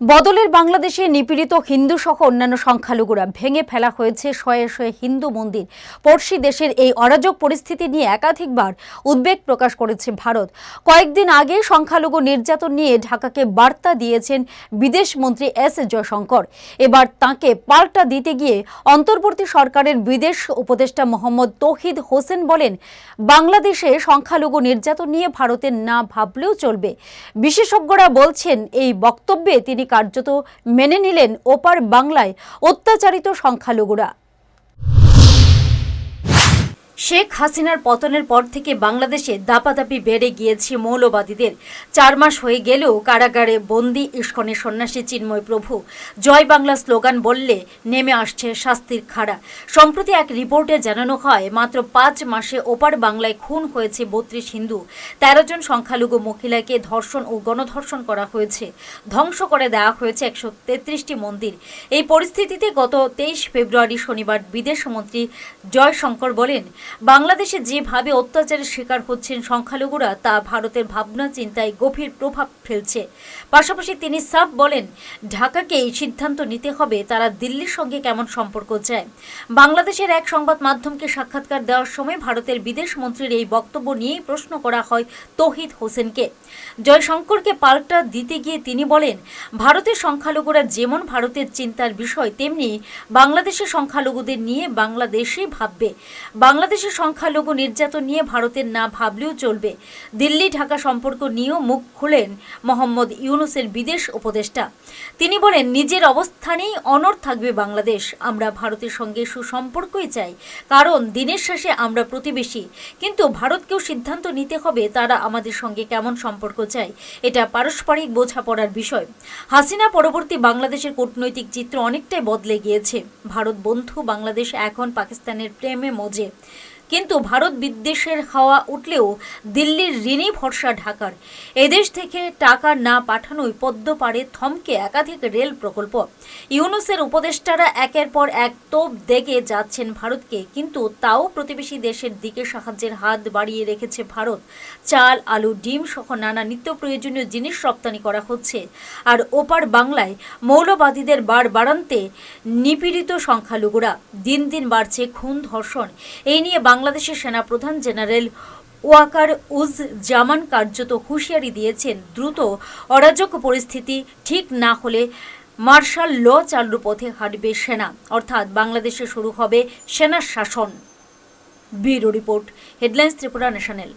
বদলের বাংলাদেশে নিপীড়িত হিন্দু সহ অন্যান্য সংখ্যালঘুরা ভেঙে ফেলা হয়েছে শয়ে শয়ে হিন্দু মন্দির। পড়শি দেশের এই অরাজক পরিস্থিতি নিয়ে একাধিকবার উদ্বেগ প্রকাশ করেছে ভারত। কয়েকদিন আগে সংখ্যালঘু নির্যাতন নিয়ে ঢাকাকে বার্তা দিয়েছেন বিদেশ মন্ত্রী এস জয়শঙ্কর। এবার তাকে পাল্টা দিতে গিয়ে অন্তর্বর্তী সরকারের বিদেশ উপদেষ্টা মোহাম্মদ তৌহিদ হোসেন বলেন, বাংলাদেশে সংখ্যালঘু নির্যাতন নিয়ে ভারতের না ভাবলেও চলবে। বিশেষজ্ঞরা বলছেন, এই বক্তব্যে তিনি কার্যত মেনে নিলেন ওপার বাংলায় অত্যাচারিত সংখ্যালঘুরা। শেখ হাসিনার পতনের পর থেকে বাংলাদেশে দাপাদাপি বেড়ে গিয়েছে মৌলবাদীদের। চার মাস হয়ে গেলেও কারাগারে বন্দি ইস্কনের সন্ন্যাসী চিন্ময় প্রভু। জয় বাংলা স্লোগান বললে নেমে আসছে শাস্তির খাড়া। সম্প্রতি এক রিপোর্টে জানানো হয়, মাত্র পাঁচ মাসে ওপার বাংলায় খুন হয়েছে বত্রিশ হিন্দু। তেরো জন সংখ্যালঘু মহিলাকে ধর্ষণ ও গণধর্ষণ করা হয়েছে। ধ্বংস করে দেওয়া হয়েছে একশো তেত্রিশটি মন্দির। এই পরিস্থিতিতে গত তেইশ ফেব্রুয়ারি শনিবার বিদেশমন্ত্রী জয়শঙ্কর বলেন বাংলাদেশে যেভাবে অত্যাচারের শিকার হচ্ছেন সংখ্যালঘুরা, তা ভারতের ভাবনা চিন্তায় গভীর প্রভাব ফেলছে। পাশাপাশি তিনি সাফ বলেন, ঢাকাকে এই সিদ্ধান্ত নিতে হবে, তারা দিল্লির সঙ্গে কেমন সম্পর্ক চায়। বাংলাদেশের এক সংবাদ মাধ্যমকে সাক্ষাৎকার দেওয়ার সময় ভারতের বিদেশ মন্ত্রীর এই বক্তব্য নিয়েই প্রশ্ন করা হয় তৌহিদ হোসেনকে। জয়শঙ্করকে পাল্টা দিতে গিয়ে তিনি বলেন, ভারতের সংখ্যালঘুরা যেমন ভারতের চিন্তার বিষয়, তেমনি বাংলাদেশের সংখ্যালঘুদের নিয়ে বাংলাদেশই ভাববে। বাংলাদেশের সংখ্যালঘু নির্যাতন নিয়ে ভারতের না ভাবলেও চলবে। দিল্লি, ঢাকা সম্পর্ক নিয়েও মুখ খুলেন মোহাম্মদ ইউনুসের বিদেশ উপদেষ্টা। তিনি বলেন, নিজের অবস্থানেই অনর থাকবে বাংলাদেশ। আমরা ভারতের সঙ্গে সুসম্পর্কই চাই। কারণ দিনের শেষে আমরা প্রতিবেশী। কিন্তু ভারতকেও সিদ্ধান্ত নিতে হবে তারা আমাদের সঙ্গে কেমন সম্পর্ক চায়। এটা পারস্পরিক বোঝাপড়ার বিষয়। হাসিনা পরবর্তী বাংলাদেশের কূটনৈতিক চিত্র অনেকটাই বদলে গিয়েছে। ভারত বন্ধু, বাংলাদেশ এখন পাকিস্তানের প্রেমে মজে। কিন্তু ভারত বিদ্বেষের হাওয়া উঠলেও দিল্লির ঋণী ভরসা ঢাকার। এদেশ থেকে টাকা না পাঠানোই পদ্ম পারে থমকে একাধিক রেল প্রকল্প। ইউনুসের উপদেষ্টারা একের পর এক তোপ দেগে যাচ্ছেন ভারতকে, কিন্তু তাও প্রতিবেশী দেশের দিকে সাহায্যের হাত বাড়িয়ে রেখেছে ভারত। চাল, আলু, ডিম সহ নানা নিত্য প্রয়োজনীয় জিনিস রপ্তানি করা হচ্ছে। আর ওপার বাংলায় মৌলবাদীদের বার বাড়ান্তে নিপীড়িত সংখ্যালঘুরা। দিন দিন বাড়ছে খুন ধর্ষণ। এই নিয়ে বাংলাদেশের সেনাপ্রধান জেনারেল ওয়াকার উজ জামান কার্যত হুঁশিয়ারি দিয়েছেন, দ্রুত অরাজক পরিস্থিতি ঠিক না হলে মার্শাল ল চালুর পথে হাঁটবে সেনা। অর্থাৎ বাংলাদেশে শুরু হবে সেনা শাসন। Bureau report, headlines Tripura national.